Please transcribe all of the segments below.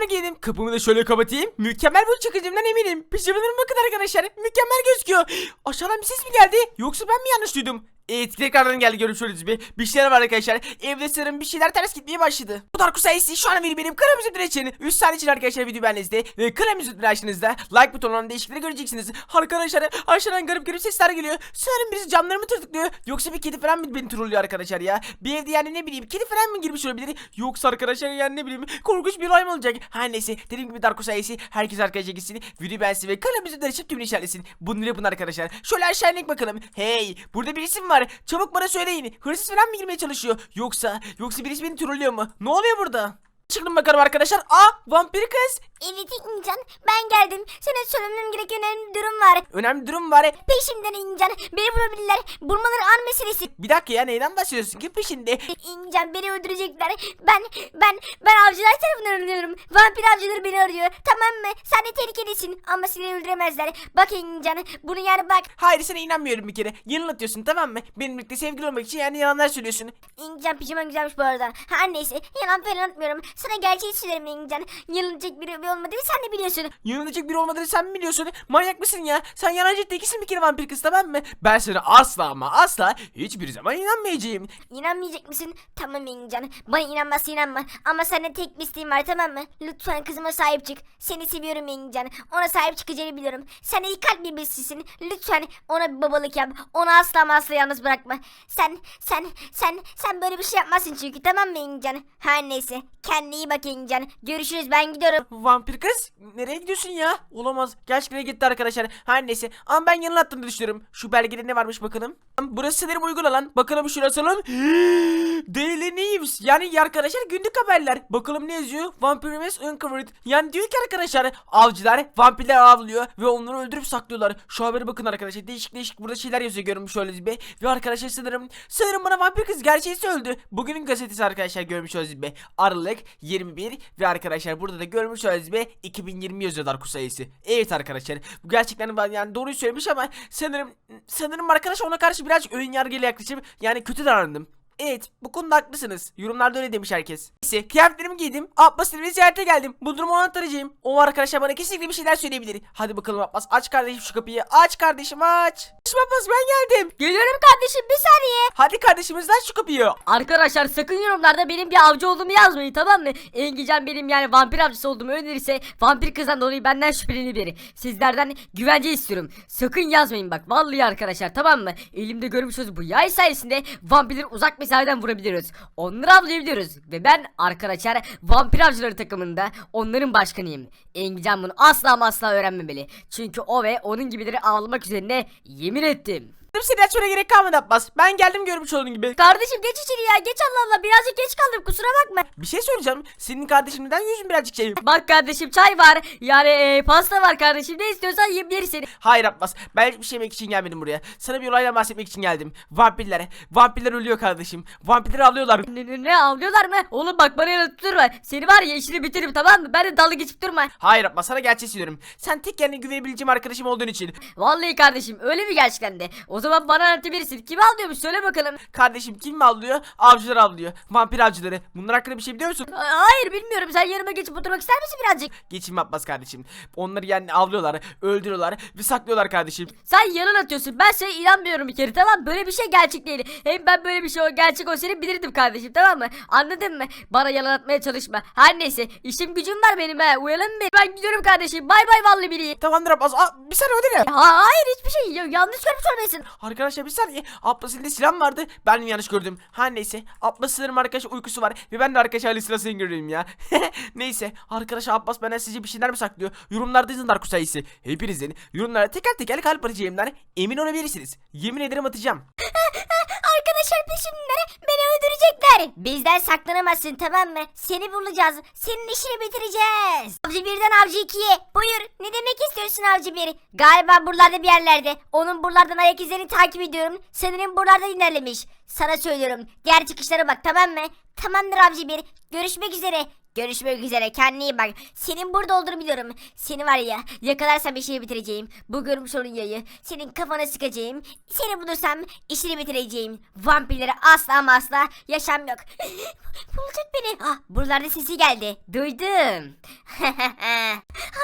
Pijamalarımı giydim. Kapımı da şöyle kapatayım. Mükemmel bir çıkacağımdan eminim. Pijamalarım bakın arkadaşlar. Mükemmel gözüküyor. Aşağıdan bir ses mi geldi? Yoksa ben mi yanlış duydum? Evet tekrardan geldi görüp şöyle bir, bir şeyler var arkadaşlar. Evde sanırım bir şeyler ters gitmeye başladı. Bu Darko sayesi şu an benim benim kırmızı direçin. 3 saniye için arkadaşlar video benizde. Ve kırmızı direçinizde like butonundan değişiklikleri göreceksiniz. Arkadaşlar aşağıdan garip garip sesler geliyor. Sanırım birisi camlarımı tırtıklıyor. Yoksa bir kedi falan mı beni trollüyor arkadaşlar ya. Bir evde yani ne bileyim kedi falan mı girmiş olabilir. Yoksa arkadaşlar yani ne bileyim korkunç bir olay mı olacak. Her neyse dediğim gibi Darko sayesi herkes arkadaşlar gitsin. Video beğensin ve kırmızı direçin tümünü işaretlesin. Bunu yapın arkadaşlar. Şöyle aşağı inek bakalım. Hey burada bir isim var. Çabuk bana söyleyin. Hırsız falan mı girmeye çalışıyor? Yoksa yoksa birisi beni trollüyor mu? Ne oluyor burada? Çıkın bakalım arkadaşlar. Aa vampir kız. Evet İncan ben geldim. Sana söylemem gereken önemli bir durum var. Önemli durum var. Peşimden İncan. Beni bulabilirler. Bulmaları an meselesi. Bir dakika ya neyden bahsediyorsun ki peşinde? İncan beni öldürecekler. Ben ben ben avcılar tarafından ölüyorum. Vampir avcıları beni arıyor. Tamam mı? Sen de tehlikelisin ama seni öldüremezler. Bak İncan bunu yani bak. Hayır sana inanmıyorum bir kere. Yanıltıyorsun tamam mı? Benimle birlikte sevgili olmak için yani yalanlar söylüyorsun. İncan pijaman güzelmiş bu arada. Her neyse yalan falan atmıyorum. Sana gerçeği söylerim İncan. Yanılacak biri olmadığını sen de biliyorsun. Yanılacak biri olmadığını sen mi biliyorsun? Manyak mısın ya? Sen yalancı tekisin bir kere vampir kız tamam mı? Ben sana asla ama asla hiçbir zaman inanmayacağım. İnanmayacak mısın? Tamam İncan. Bana inanmazsa inanma. Ama senden tek bir isteğim var tamam mı? Lütfen kızıma sahip çık. Seni seviyorum İncan. Ona sahip çıkacağını biliyorum. Sen iyi kalpli birisisin. Lütfen ona bir babalık yap. Onu asla ama asla yalnız bırakma. Sen, sen, sen, sen böyle bir şey yapmazsın çünkü tamam mı İncan? Her neyse. Kendine iyi bak İncan. Görüşürüz ben gidiyorum. Vampir kız nereye gidiyorsun ya? Olamaz. Gerçekten gitti arkadaşlar. Her neyse. Ama ben yanılttığını düşünüyorum. Şu belgede ne varmış bakalım. Burası sanırım uygun alan. Bakalım şurası alalım. Daily News. Yani arkadaşlar günlük haberler. Bakalım ne yazıyor? Vampirimiz uncovered. Yani diyor ki arkadaşlar avcılar vampirler avlıyor ve onları öldürüp saklıyorlar. Şu habere bakın arkadaşlar. Değişik değişik burada şeyler yazıyor görmüş şöyle bir. Ve arkadaşlar sanırım sanırım bana vampir kız gerçeği öldü. Bugünün gazetesi arkadaşlar görmüş olduğunuz gibi. Aralık 21 ve arkadaşlar burada da görmüş olduğunuz gibi 2020 yazıyorlar sayısı. Evet arkadaşlar. Bu gerçekten yani doğruyu söylemiş ama sanırım sanırım arkadaş ona karşı biraz ön yargıyla yaklaşıp yani kötü davrandım. Evet bu konuda haklısınız. Yorumlarda öyle demiş herkes. Neyse kıyafetlerimi giydim. Abbas ve ziyarete geldim. Bu durumu ona aktaracağım. O arkadaşlar bana kesinlikle bir şeyler söyleyebilir. Hadi bakalım Abbas aç kardeşim şu kapıyı. Aç kardeşim aç. Abbas ben geldim. Geliyorum kardeşim bir saniye. Hadi kardeşimiz aç şu kapıyı. Arkadaşlar sakın yorumlarda benim bir avcı olduğumu yazmayın tamam mı? Engican benim yani vampir avcısı olduğumu önerirse vampir kızdan dolayı benden şüpheleni biri. Sizlerden güvence istiyorum. Sakın yazmayın bak vallahi arkadaşlar tamam mı? Elimde görmüşsünüz bu yay sayesinde vampirleri uzak mesafeden vurabiliyoruz. Onları avlayabiliyoruz. Ve ben arkadaşlar vampir avcıları takımında onların başkanıyım. Engican bunu asla asla öğrenmemeli. Çünkü o ve onun gibileri avlamak üzerine yemin ettim. Seni açmana gerek kalmadı Abbas. Ben geldim görmüş olduğun gibi. Kardeşim geç içeri ya geç Allah Allah birazcık geç kaldım kusura bakma. Bir şey söyleyeceğim. Senin kardeşimden yüzün birazcık şey. Bak kardeşim çay var. Yani e, pasta var kardeşim. Ne istiyorsan yiyebilirsin. Hayır Abbas. Ben hiçbir şey yemek için gelmedim buraya. Sana bir olayla bahsetmek için geldim. Vampirler. Vampirler ölüyor kardeşim. Vampirleri alıyorlar. Ne, ne, ne avlıyorlar mı? Oğlum bak bana yanıp durma. Seni var ya işini bitiririm tamam mı? Ben de dalga geçip durma. Hayır Abbas sana gerçeği söylüyorum. Sen tek kendine güvenebileceğim arkadaşım olduğun için. Vallahi kardeşim öyle mi gerçekten de? O zaman bana anlatabilirsin. Kimi avlıyormuş söyle bakalım. Kardeşim kim mi avlıyor? Avcılar avlıyor. Vampir avcıları. Bunlar hakkında bir şey biliyor musun? Hayır bilmiyorum. Sen yanıma geçip oturmak ister misin birazcık? Geçim Abbas kardeşim. Onları yani avlıyorlar, öldürüyorlar ve saklıyorlar kardeşim. Sen yalan atıyorsun. Ben sana inanmıyorum bir kere tamam mı? Böyle bir şey gerçek değil. Hem ben böyle bir şey o gerçek olsaydı bilirdim kardeşim tamam mı? Anladın mı? Bana yalan atmaya çalışma. Her neyse işim gücüm var benim ha. Uyanın beni. Ben gidiyorum kardeşim. Bay bay vallahi billahi. Tamamdır Abbas. Aa, bir saniye o ne? Ha, hayır hiçbir şey. Ya- yanlış görmüş olmayasın. Arkadaşlar bir saniye. Abbas'ın elinde silah vardı? Ben yanlış gördüm? Her neyse. Abbas sanırım arkadaş uykusu var. Ve ben de arkadaş Ali sırasını görüyorum ya. neyse. Arkadaş Abbas benden sizce bir şeyler mi saklıyor? Yorumlarda yazın Darkus sayısı. Hepinizin yorumlara teker teker kalp atacağımdan emin olabilirsiniz. Yemin ederim atacağım. Arkadaşlar peşimden beni öldürecekler. Bizden saklanamazsın tamam mı? Seni bulacağız. Senin işini bitireceğiz. Avcı birden avcı ikiye. Buyur. Ne demek istiyorsun avcı bir? Galiba buralarda bir yerlerde. Onun buralardan ayak izlerini takip ediyorum. Sanırım buralarda ilerlemiş. Sana söylüyorum. Diğer çıkışlara bak tamam mı? Tamamdır avcı bir. Görüşmek üzere. Görüşmek üzere kendine iyi bak. Senin burada olduğunu biliyorum. Seni var ya yakalarsam işini bitireceğim. Bu görmüş olduğun yayı senin kafana sıkacağım. Seni bulursam işini bitireceğim. Vampirlere asla ama asla yaşam yok. Bulacak beni. Ah buralarda sesi geldi. Duydum.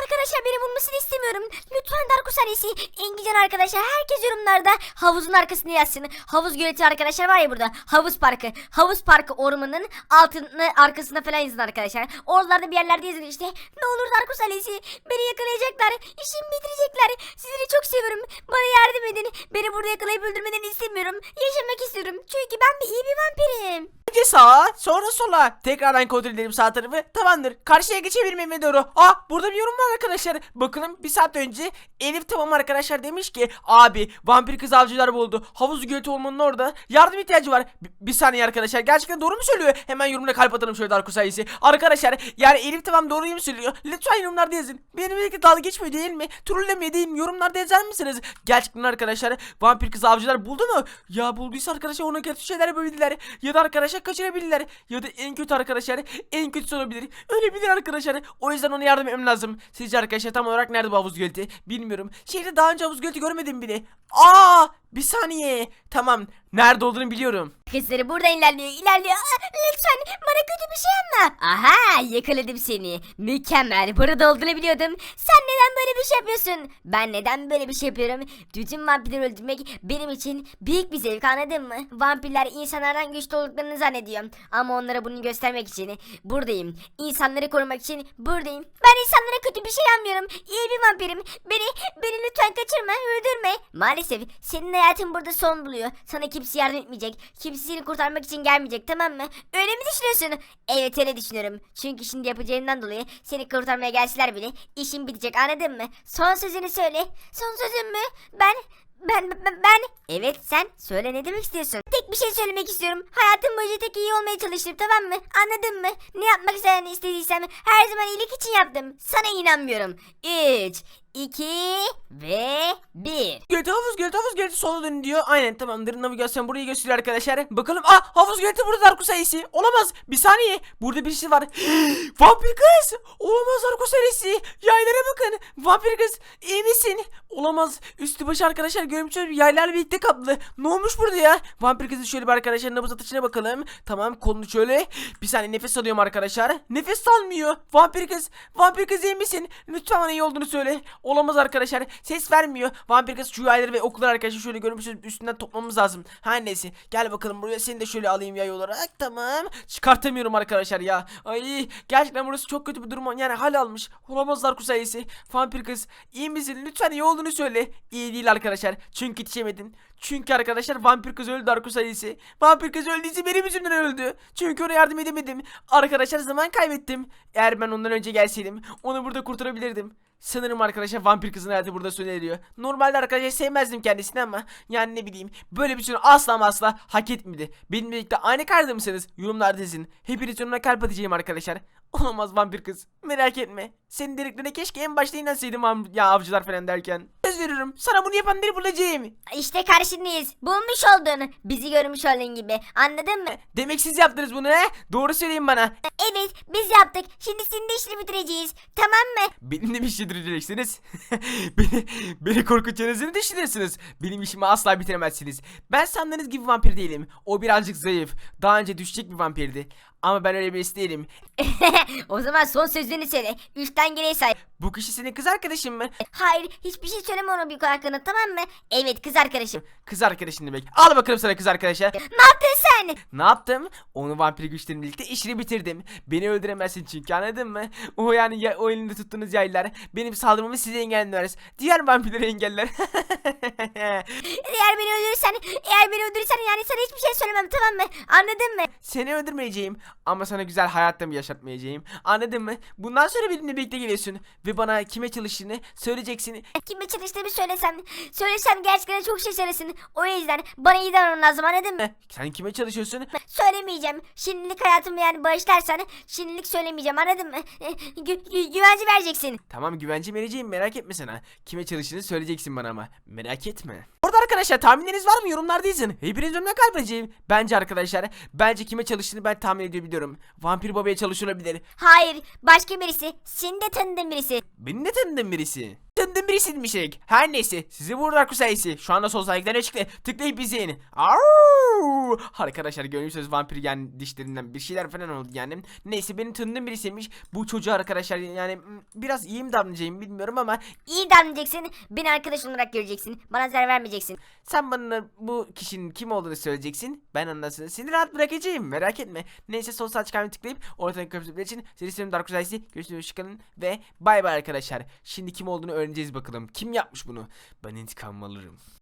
Arkadaşlar beni bulmasını istemiyorum. Lütfen Darkus Hanesi, Engican arkadaşlar herkes yorumlarda havuzun arkasını yazsın. Havuz göleti arkadaşlar var ya burada. Havuz parkı. Havuz parkı ormanın altını arkasına falan yazın arkadaşlar. Oralarda bir yerlerde yazın işte. Ne olur Darkus Hanesi beni yakalayacaklar. İşimi bitirecekler. Sizleri çok seviyorum. Bana yardım edin. Beni burada yakalayıp öldürmeden istemiyorum. Yaşamak istiyorum. Çünkü ben bir iyi bir vampirim. Önce sağa sonra sola. Tekrardan kontrol edelim sağ tarafı. Tamamdır. Karşıya geçebilmeme doğru. Ah burada bir yorum var arkadaşlar. Bakalım bir saat önce Elif tamam arkadaşlar demiş ki abi vampir kız avcılar buldu. Havuz göleti olmanın orada. Yardım ihtiyacı var. B- bir saniye arkadaşlar. Gerçekten doğru mu söylüyor? Hemen yorumuna kalp atalım şöyle Darko sayısı. Arkadaşlar yani Elif tamam doğruyu mu söylüyor? Lütfen yorumlarda yazın. Benim birlikte dalga geçmiyor değil mi? Trollemiyor değil mi? Yorumlarda yazar mısınız? Gerçekten arkadaşlar vampir kız avcılar buldu mu? Ya bulduysa arkadaşlar ona kötü şeyler yapabilirler. Ya da arkadaşlar kaçırabilirler. Ya da en kötü arkadaşlar en kötüsü olabilir. Ölebilir arkadaşlar. O yüzden ona yardım etmem lazım. Sizce arkadaşlar tam olarak nerede bu havuz göleti? Bilmiyorum. Şehirde daha önce havuz göleti görmedim bile. Aa bir saniye. Tamam. Nerede olduğunu biliyorum. Kızları burada ilerliyor ilerliyor. Lütfen bana kötü bir şey yapma. Aha yakaladım seni. Mükemmel. Burada olduğunu biliyordum. Sen neden böyle bir şey yapıyorsun? Ben neden böyle bir şey yapıyorum? Bütün vampirleri öldürmek benim için büyük bir zevk anladın mı? Vampirler insanlardan güçlü olduklarını zannediyor. Ama onlara bunu göstermek için buradayım. İnsanları korumak için buradayım. Ben insanlara kötü bir şey yapmıyorum. İyi bir vampirim. Beni, beni lütfen kaçırma, öldürme. Maalesef senin hayatın burada son buluyor. Sana kimse yardım etmeyecek. Kimse seni kurtarmak için gelmeyecek tamam mı? Öyle mi düşünüyorsun? Evet öyle düşünüyorum. Çünkü şimdi yapacağından dolayı seni kurtarmaya gelseler bile işin bitecek anladın mı? Son sözünü söyle. Son sözün mü? Ben ben, ben, ben, evet sen söyle ne demek istiyorsun? Tek bir şey söylemek istiyorum. Hayatım boyunca tek iyi olmaya çalıştım tamam mı? Anladın mı? Ne yapmak isteyen istediysem her zaman iyilik için yaptım. Sana inanmıyorum. 3, 2 ve 1. Göleti havuz göleti havuz göleti sola dönün diyor. Aynen tamamdır. Navigasyon burayı gösteriyor arkadaşlar. Bakalım. Ah havuz göleti burada Darko sayısı. Olamaz. Bir saniye. Burada birisi var. Vampir kız. Olamaz Darko sayısı. Yaylara bakın. Vampir kız. iyi misin? Olamaz. Üstü başı arkadaşlar görmüş olduğunuz yaylarla birlikte kaplı. Ne olmuş burada ya? Vampir kızın şöyle bir arkadaşlar nabız atışına bakalım. Tamam kolunu şöyle. Bir saniye nefes alıyorum arkadaşlar. Nefes almıyor. Vampir kız. Vampir kız iyi misin? Lütfen bana iyi olduğunu söyle. Olamaz arkadaşlar. Ses vermiyor. Vampir kız şu yayları ve okları arkadaşlar şöyle görmüşsünüz üstünden toplamamız lazım. Her neyse. Gel bakalım buraya seni de şöyle alayım yay olarak. Tamam. Çıkartamıyorum arkadaşlar ya. Ay gerçekten burası çok kötü bir durum. Yani hal almış. Olamazlar kusayesi. Vampir kız iyi misin? Lütfen iyi olduğunu söyle. İyi değil arkadaşlar. Çünkü yetişemedin. Çünkü arkadaşlar vampir kız öldü Darko sayısı. Vampir kız öldüyse benim yüzümden öldü. Çünkü ona yardım edemedim. Arkadaşlar zaman kaybettim. Eğer ben ondan önce gelseydim onu burada kurtarabilirdim. Sanırım arkadaşlar vampir kızın hayatı burada sona eriyor. Normalde arkadaşlar sevmezdim kendisini ama yani ne bileyim böyle bir şey asla asla hak etmedi. Benimle birlikte aynı karda mısınız? Yorumlarda yazın. Hepiniz yorumuna kalp atacağım arkadaşlar. Olamaz vampir kız. Merak etme. Senin dediklerine keşke en başta inansaydım am- ya avcılar falan derken. Söz veriyorum. Sana bunu yapanları bulacağım. İşte karşındayız. Bulmuş oldun. Bizi görmüş olduğun gibi. Anladın mı? Demek siz yaptınız bunu he? Doğru söyleyin bana. Evet biz yaptık. Şimdi senin de işini bitireceğiz. Tamam mı? Benimle bir şey diyeceksiniz. beni, beni korkutacağınızı mı düşünüyorsunuz? Benim işimi asla bitiremezsiniz. Ben sandığınız gibi vampir değilim. O birazcık zayıf. Daha önce düşecek bir vampirdi. Ama ben öyle birisi değilim. o zaman son sözünü söyle. Üçten geriye say. Bu kişi senin kız arkadaşın mı? Hayır hiçbir şey söyleme ona büyük hakkında tamam mı? Evet kız arkadaşım. Kız arkadaşın demek. Al bakalım sana kız arkadaşa. Ne yaptın sen? Ne yaptım? Onu vampir güçlerimle birlikte işini bitirdim. Beni öldüremezsin çünkü anladın mı? O yani ya, o elinde tuttuğunuz yaylar benim saldırmamı size engellemez. Diğer vampirleri engeller. Eğer beni öldürürsen, eğer beni öldürürsen yani sana hiçbir şey söylemem tamam mı? Anladın mı? Seni öldürmeyeceğim ama sana güzel hayatta mı yaşatmayacağım. Anladın mı? Bundan sonra benimle birlikte geliyorsun ve bana kime çalıştığını söyleyeceksin. Kime çalıştığımı söylesem, söylesem gerçekten çok söylesin. O yüzden bana iyi davranman lazım anladın mı? Sen kime çalışıyorsun? Söylemeyeceğim. Şimdilik hayatımı yani bağışlarsan şimdilik söylemeyeceğim anladın mı? Gü- gü- güvence vereceksin. Tamam güvence vereceğim merak etme sana. Kime çalıştığını söyleyeceksin bana ama. Merak etme. Orada arkadaşlar tahminleriniz var mı? Yorumlarda yazın. Hepiniz önüme kalp edeceğim. Bence arkadaşlar bence kime çalıştığını ben tahmin ediyorum. Söyleyebiliyorum. Vampir babaya çalışıyor olabilir. Hayır başka birisi. Senin de tanıdığın birisi. Beni de tanıdığın birisi. Tanıdığın birisiymiş Ek. Her neyse sizi burada Darko sayesi. Şu anda sol sayıklarına çıktı. Tıklayıp izleyin. Au! Arkadaşlar görüyorsunuz vampir yani dişlerinden bir şeyler falan oldu yani. Neyse benim tanıdığım birisiymiş. Bu çocuğu arkadaşlar yani biraz iyi mi davranacağım bilmiyorum ama İyi davranacaksın. Beni arkadaş olarak göreceksin. Bana zarar vermeyeceksin. sen bana bu kişinin kim olduğunu söyleyeceksin. Ben sonra seni rahat bırakacağım merak etme. Neyse sol sağ çıkarmayı tıklayıp ortadan kapatmak için seni seviyorum Darko sayesi. Görüşürüz hoşçakalın ve bay bay arkadaşlar. Şimdi kim olduğunu öğreneceğiz bakalım. Kim yapmış bunu? Ben intikam alırım.